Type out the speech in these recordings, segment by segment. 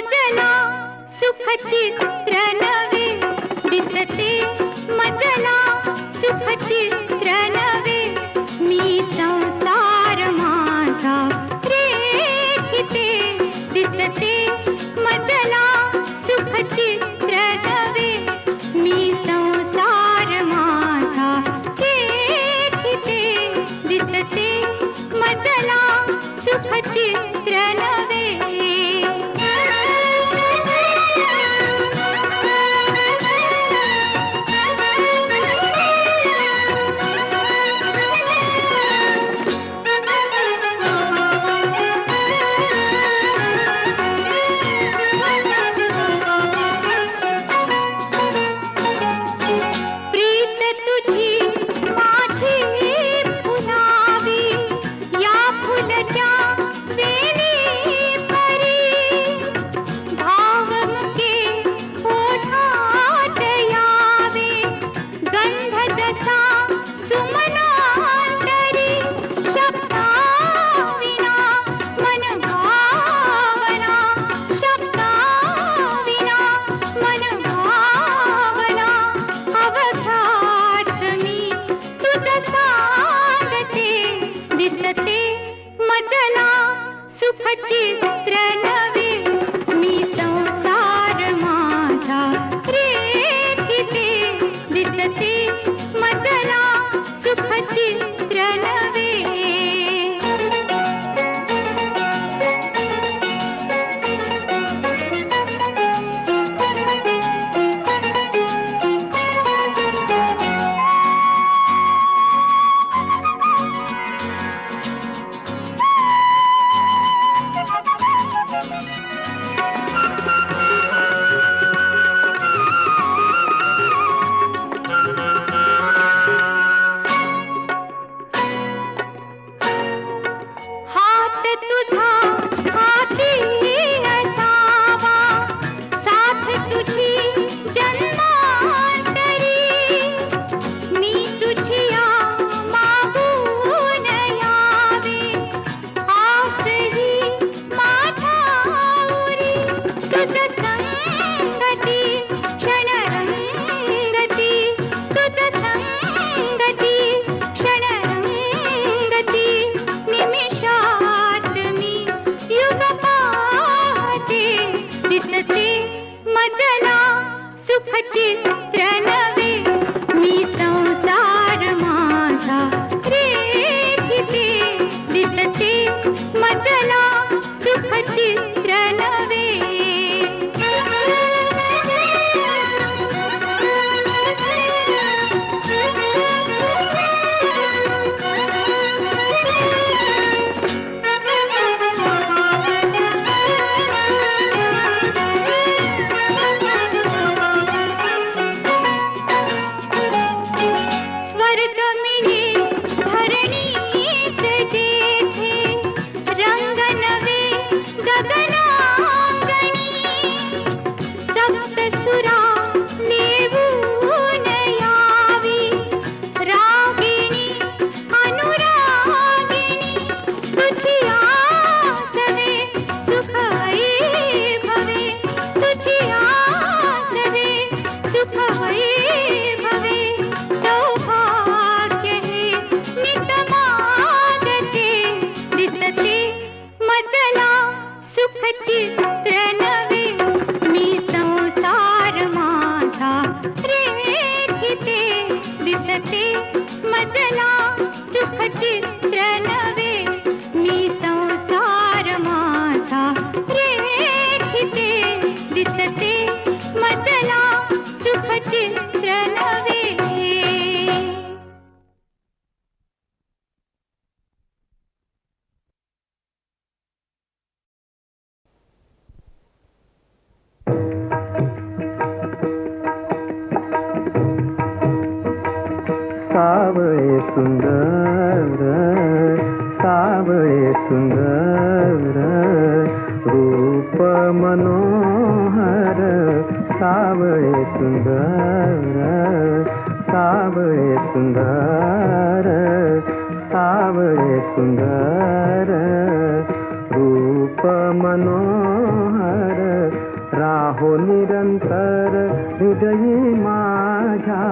सजना सुखचित्र नवे दिसते मजना सुखचित्र नवे मी संसार माझा रेखिते दिसते मजना सुखचित्र नवे मी संसार माझा रेखिते दिसते मजला सुखचित्र चित्र तुम्हार सावळे सुंदर सावळे सुंदर सावळे सुंदर रूप मनोहर राहो निरंतर हृदयी माझ्या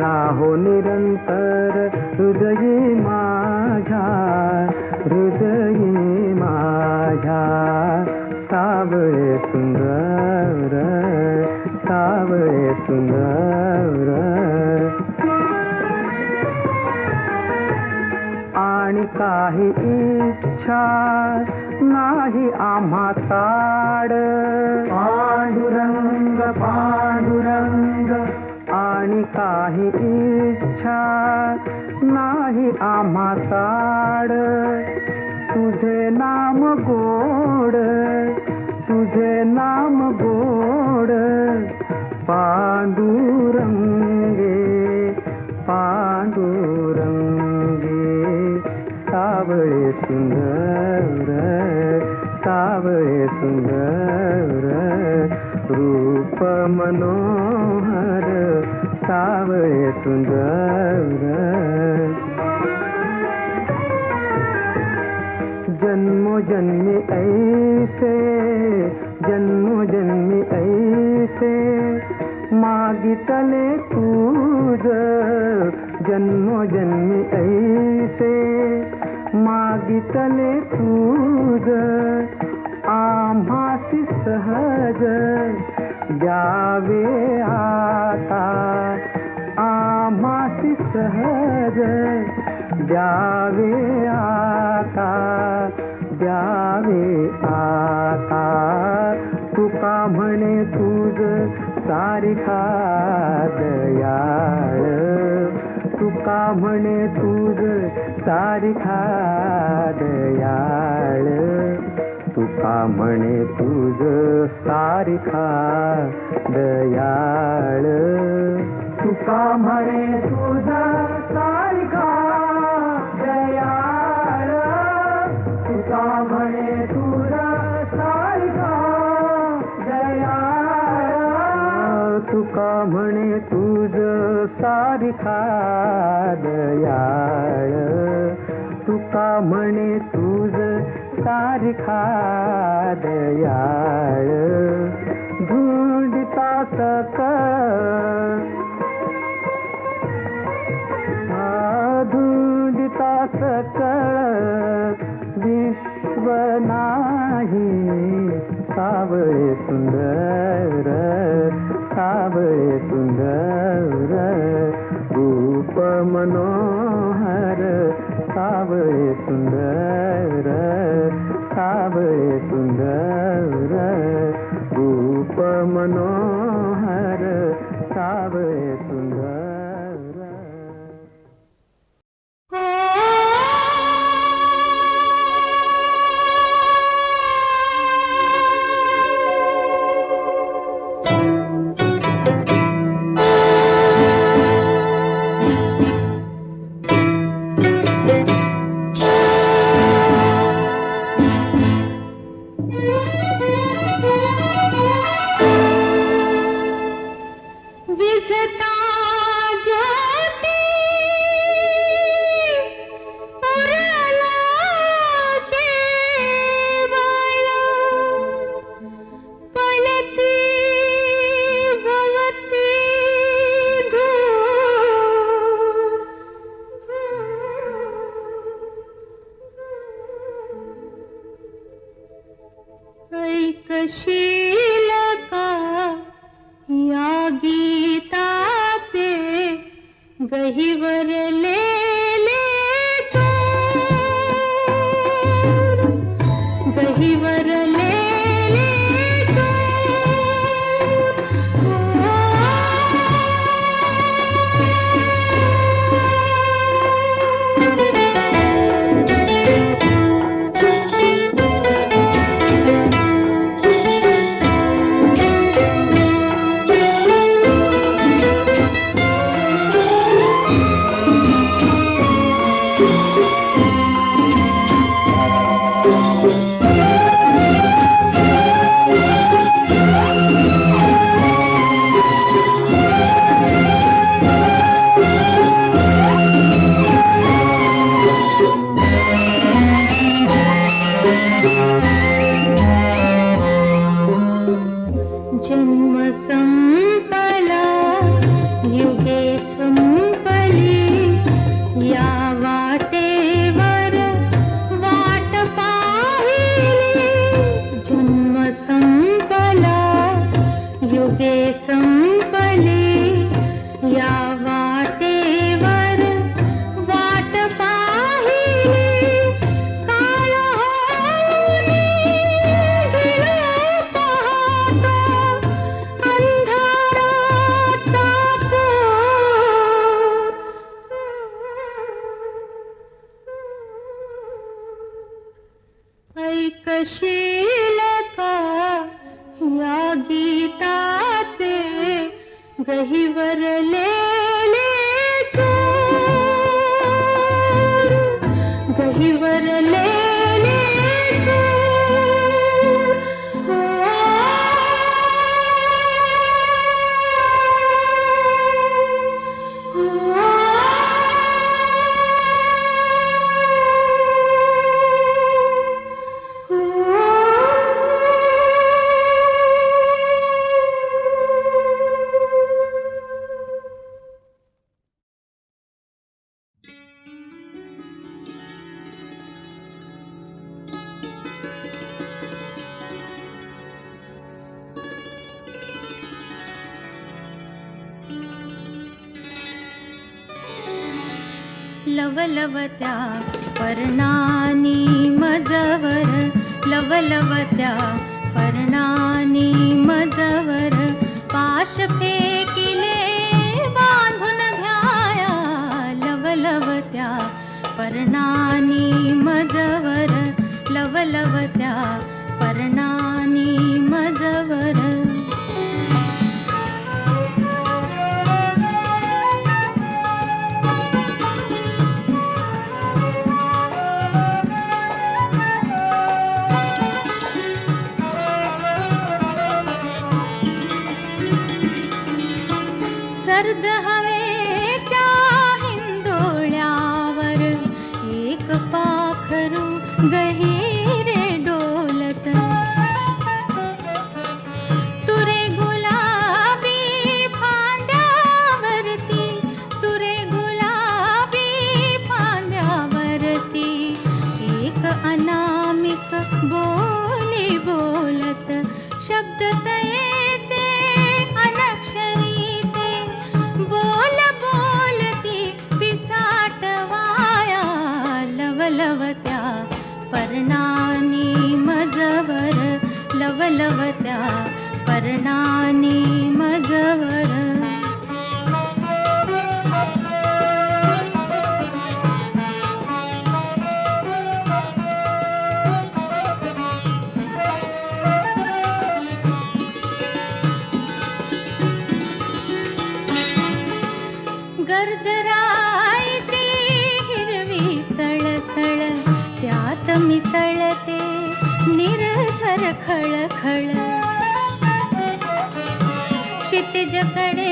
राहो निरंतर हृदय सावळे सुंदर सावळे सुंदर. आणि काही इच्छा नाही आम्हा ताड. पांडुरंग पांडुरंग. आणि काही इच्छा नाही आम्हा ताड. तुझे नाम गोड तुझे नाम बोड पांडुरंगे पांडुरंगे सावे सुंदर सावे सुंदर रूप मनोहर सावे सुंदर जन्म जन्मी ऐसे, जन्म जन्मी ऐसे। मागी तले पूज जन्म जन्मी ऐसे। मागी तले पूज आमासी सहज जावे आता आमासी सहज जावे आता द्यावे आता. तुका म्हणे तुझ सारिखा दयाळ. तुका म्हणे तुझ सारिखा दयाळ. तुका म्हणे तुझ सारिखा दयाळ. तुका म्हणे तुझ का म्हणे तुझ सारिखा दयाळ? तुका म्हणे तुझ सारिखा दयाळ? ढूंढता सक सावळे सुंदर रूप मनोहर सावळे सुंदर सावळे सुंदर रूप मनोहर सावळे Shri लवलवत्या पर्णानि मजवर। लवलवत्या पर्णानि मजवर। पाशपे किले बन्धु न्याया लवलत्या पर्णानि मजवर। लवलवत्या लवलवत्या पर्णानि मजवर लवलवत्या पर्णानि म खळ खळ. क्षितिजकडे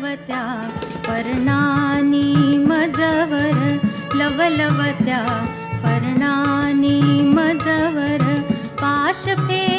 लवलवत्या पर्णानि मजवर लवलवत्या पर्णानि मजवर पाशफे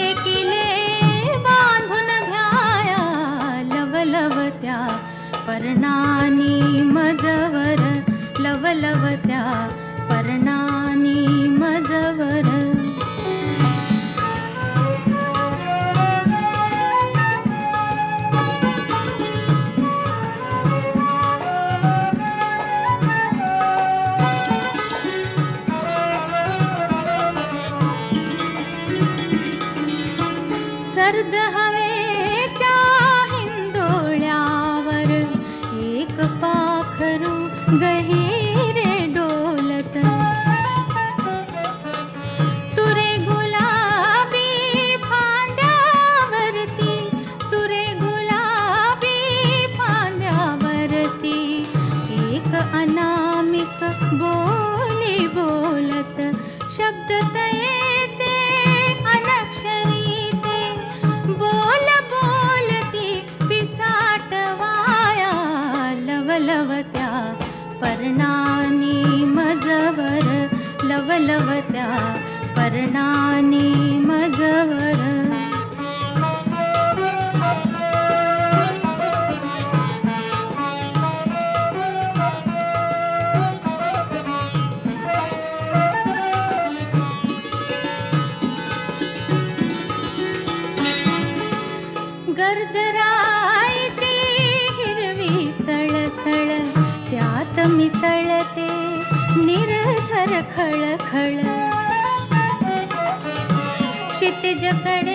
खळ खळखळ क्षितिजकडे